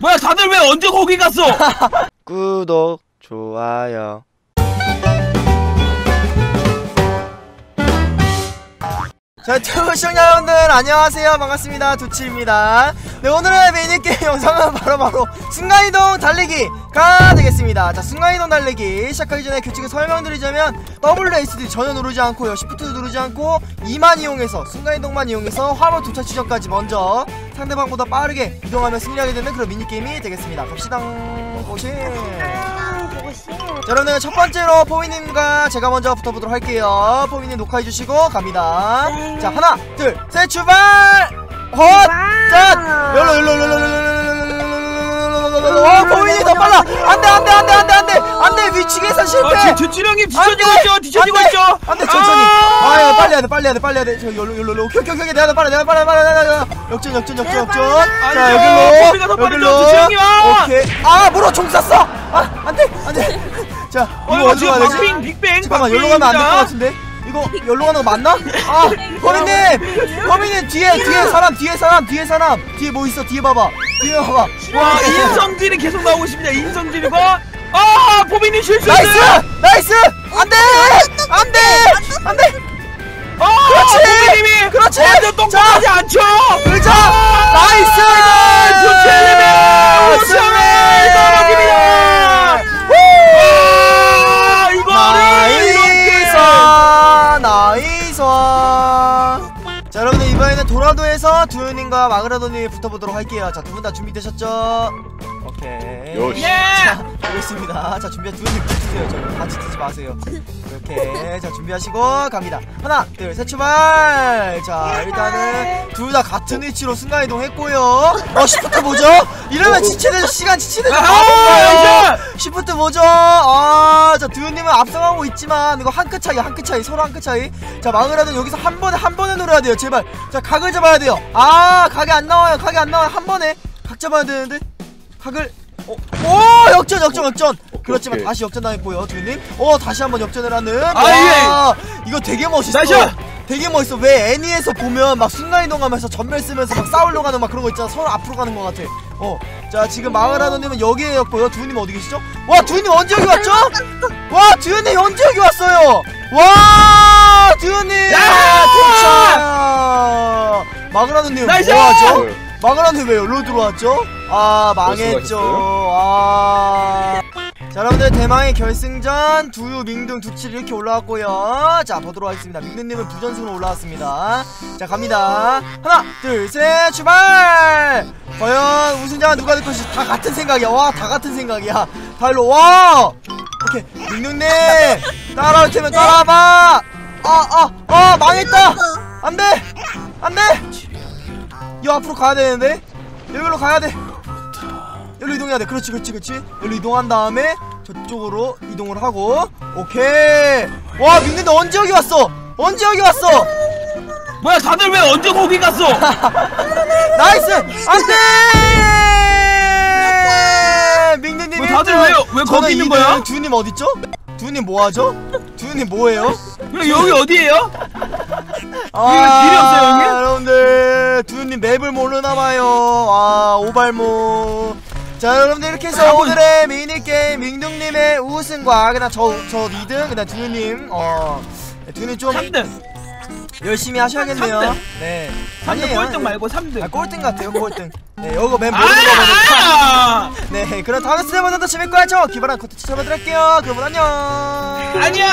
뭐야 다들 왜 언제 거기 갔어? 구독 좋아요 자, 시청자 여러분들 안녕하세요. 반갑습니다. 두치입니다. 네, 오늘의 미니게임 영상은 바로 바로 순간이동 달리기가 되겠습니다. 자, 순간이동 달리기 시작하기 전에 규칙을 설명드리자면 WSD 전혀 누르지 않고 Shift 누르지 않고 2만 이용해서 순간이동만 이용해서 화물 도착 지점까지 먼저 상대방보다 빠르게 이동하며 승리하게 되는 그런 미니게임이 되겠습니다. 갑시다. 고시. 자, 여러분들 첫 번째로 포미님과 제가 먼저 붙어보도록 할게요. 포미님 녹화해주시고 갑니다. 자, 하나, 둘, 셋, 출발! 헛! 짠! 열로, 열로, 열로, 열로, 열로, 열로, 열로, 어, 포미님 더 빨라! 안 돼, 안 돼, 안 돼, 안 돼, 안 돼! 안 돼, 위치 계산 실패! 아, 주치령님 뒤쳐지고! 있죠 뒤쳐지고! 있죠 안 돼, 천천히! 아, 야, 빨리 해야 돼, 빨리 해야 돼, 빨리 해야 돼. 저, 열로, 열로, 열로. 오케이, 오케이, 오케이. 내가 더 빨리, 내가 빨리, 빨리, 빨리. 역전, 역전, 역전, 역전. 자, 여기로, 여기로. 오케이. 아, 뭐로 총 쐈어! 아, 안 돼, 안 돼. 자, 어 이거 어디로 가야 되지? 잠깐만 여기로 가면 안 될 것 같은데 이거 여기로 가는 거 맞나? 아 범인님! 범인님 뒤에 뒤에 사람 뒤에 사람 뒤에 사람. 뒤에 뭐 있어? 뒤에 봐봐. 뒤에 봐봐. 와. 인성질이 계속 나오고 있습니다. 인성질과 아 포미님 실수했어요 나이스 나이스! 안돼! 안돼! 안돼 자 여러분들 이번에는 도라도에서 두현님과 마그라도님이 붙어보도록 할게요 자 두 분 다 준비되셨죠? 오케이 요시. 예 자 알겠습니다 자 준비 두현님 붙으세요 저 같이 뛰지 마세요 이렇게 자 준비하시고 갑니다 하나 둘 셋 출발 자 일단은 둘 다 같은 위치로 순간이동 했고요 어 시프트 뭐죠? 이러면 지체되죠 시간 지체되죠 아? 시프트 뭐죠? 아, 자, 두현님은 앞서가고 있지만, 이거 한 끗 차이, 한 끗 차이, 서로 한 끗 차이. 자, 마그라는 여기서 한 번에, 한 번에 놀아야 돼요, 제발. 자, 각을 잡아야 돼요. 아, 각이 안 나와요, 각이 안 나와요. 한 번에. 각 잡아야 되는데. 각을, 어, 오, 역전, 역전, 역전. 그렇지만 오케이. 다시 역전 당했고요, 두현님. 어, 다시 한번 역전을 하는. 아, 와, 이거 되게 멋있어. 나이스! 되게 멋있어. 왜 애니에서 보면 막 순간이동하면서 전멸 쓰면서 막 싸우려고 하는 막 그런 거 있잖아. 서로 앞으로 가는 것 같아. 어. 자, 지금 마을하더님은 여기에였고요. 두현님 어디 계시죠? 와, 두현님 언제 여기 왔죠? 와, 두현님 언제 여기 왔어요? 와, 두현님! 도착! 마그라노님! 뭐하죠? 마그라노님 왜 여기로 들어왔죠? 아, 망했죠. 아. 자, 여러분들 대망의 결승전 두유, 민둥, 두칠 이렇게 올라왔고요. 자, 보도록 하겠습니다. 민둥님은 부전승으로 올라왔습니다. 자, 갑니다. 하나, 둘, 셋, 출발! 과연 우승자가 누가 될 것인지 다 같은 생각이야. 와, 다 같은 생각이야. 다 일로 와! 오케이, 민둥님! 따라올 테면 따라와봐! 아, 아, 아, 망했다! 안 돼! 안 돼! 이 앞으로 가야 되는데? 여기로 가야 돼. 여기로 이동해야 돼. 그렇지, 그렇지, 그렇지. 여기로 이동한 다음에 저쪽으로 이동을 하고. 오케이. 와, 너 언제 여기 왔어? 언제 여기 왔어? 뭐야 다들 왜 언제 거기 갔어 나이스! 안 돼! 민규님 뭐 다들 왜- 왜 거기 있는 거야? 두님 어딨죠? 두님 뭐하죠? 두님 뭐해요? 여기 여기 어디에요 아, 길이 없어요, 여기? 여러분들 두님 맵을 모르나봐요. 아 오발모. 자 여러분들 이렇게 해서 오늘의 미니게임 민둥님의 우승과 그 다음 저, 저 2등 그 다음 두님 어 두님 좀 3등. 열심히 하셔야겠네요. 삼등. 네. 3등 아니에요. 꼴등 말고 3등. 아 꼴등 같아요 꼴등. 네 요거 맵 모르는 거 보니까. 아네 그럼 다음 스테이번도 재밌고 하죠? 기발한 컨텐츠 잡아드릴게요. 그러면 안녕. 안녕